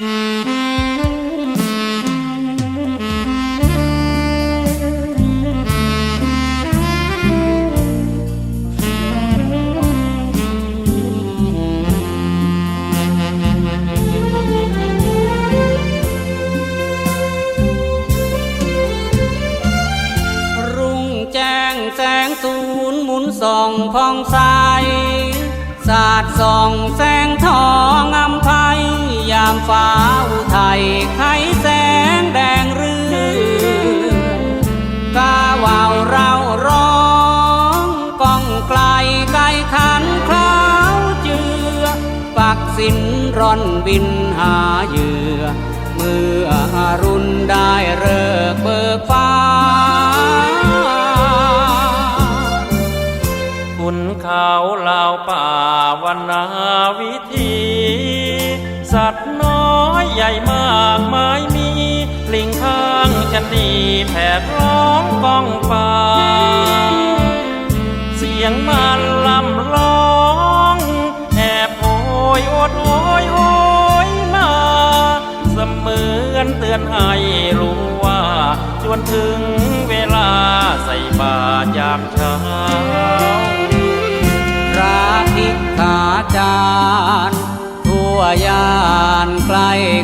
รุ่งแจ้งแสงสูนหมุนส่องพองใสสาดส่องแสงทองอำไพยามฟ้าอุทัยไขแสงแดงเรือกาวาวเราร้องก้องไกลไกลขันคล้าวเจือ ปักสินร่อนบินหาเหยื่อ เมื่ออรุณได้เลิกเบิกฟ้าขุนเขาล่าป่าวันนาวิธี สัตว์น้อยใหญ่มากมายมี ลิงข้างชันดีแผดร้องก้องฟ้า เสียงมันลำร้องแอบโอยโอดโอยโอยมาเสมือนเตือนให้รู้ว่า จวนถึง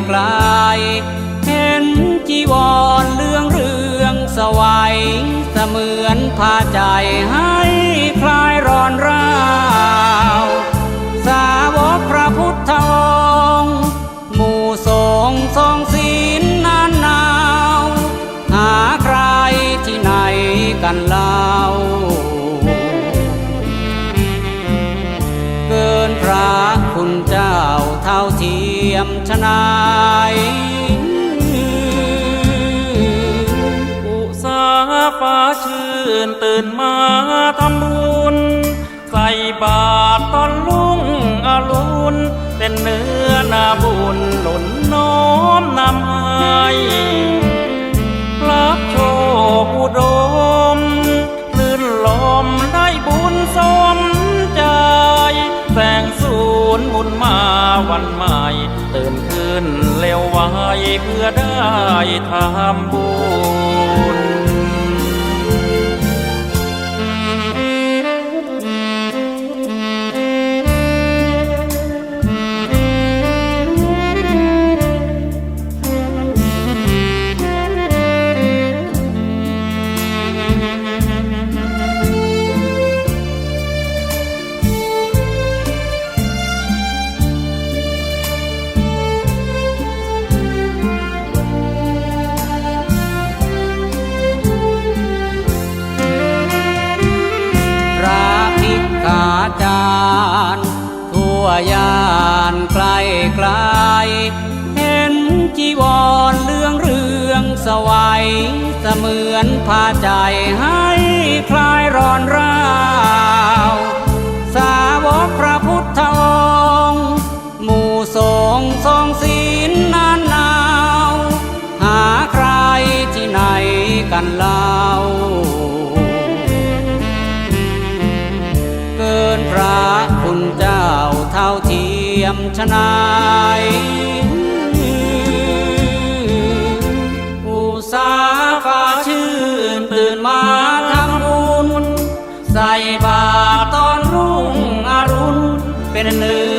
ไกล เห็นจีวรเรื่องเรื่องสวัยเสมือนพาใจ มชนายอุสาฟ้าชื่นตื่นมาทำบุญ ใส่บาตรตอนลุ่งอรุณเป็นเนื้อนาบุญหล่นน้อมนำให้รับโชคอุดม เพื่อได้ทำบุญ วยานไกลไกลเห็นจีวรเรื่องเรื่องสวัยเสมือนพาใจให้คลายร้อนร้าวสาวกพระพุทธองค์หมู่สงฆ์ทรงศีลนานนาว หาใครที่ไหนกันล่า ยมชนายอุสาฟ้าชื่นตื่นมาทำบุญ ใส่บาตรตอนรุ่งอรุณเป็นเนื้